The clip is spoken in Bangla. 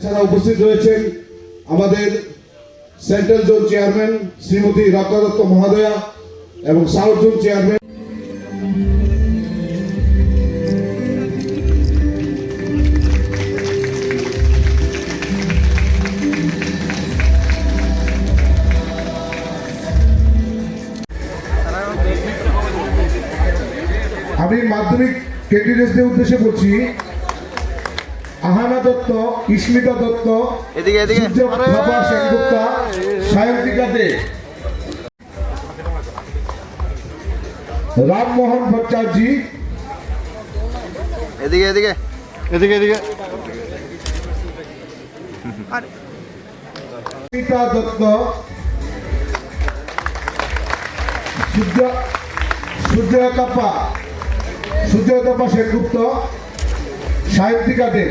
এছাড়া উপস্থিত রয়েছেন আমাদের central zone chairman Shrimati Ratna Dutta মহোদয়া এবং সাউথ জোন চেয়ারম্যান আমি মাধ্যমিক ক্যান্ডিডেটদের উদ্দেশ্যে বলছি আহানা দত্ত ইস্মিতা দত্ত এদিকে এদিকে। সূর্য প্রভা সেনগুপ্তা সায়ন্তিকা দে রামমোহন ভট্টাচার্যী। এদিকে এদিকে। এদিকে এদিকে। স্মিতা দত্ত। সূর্য সূর্যকাপা সূর্যকাপা সেনগুপ্ত। দে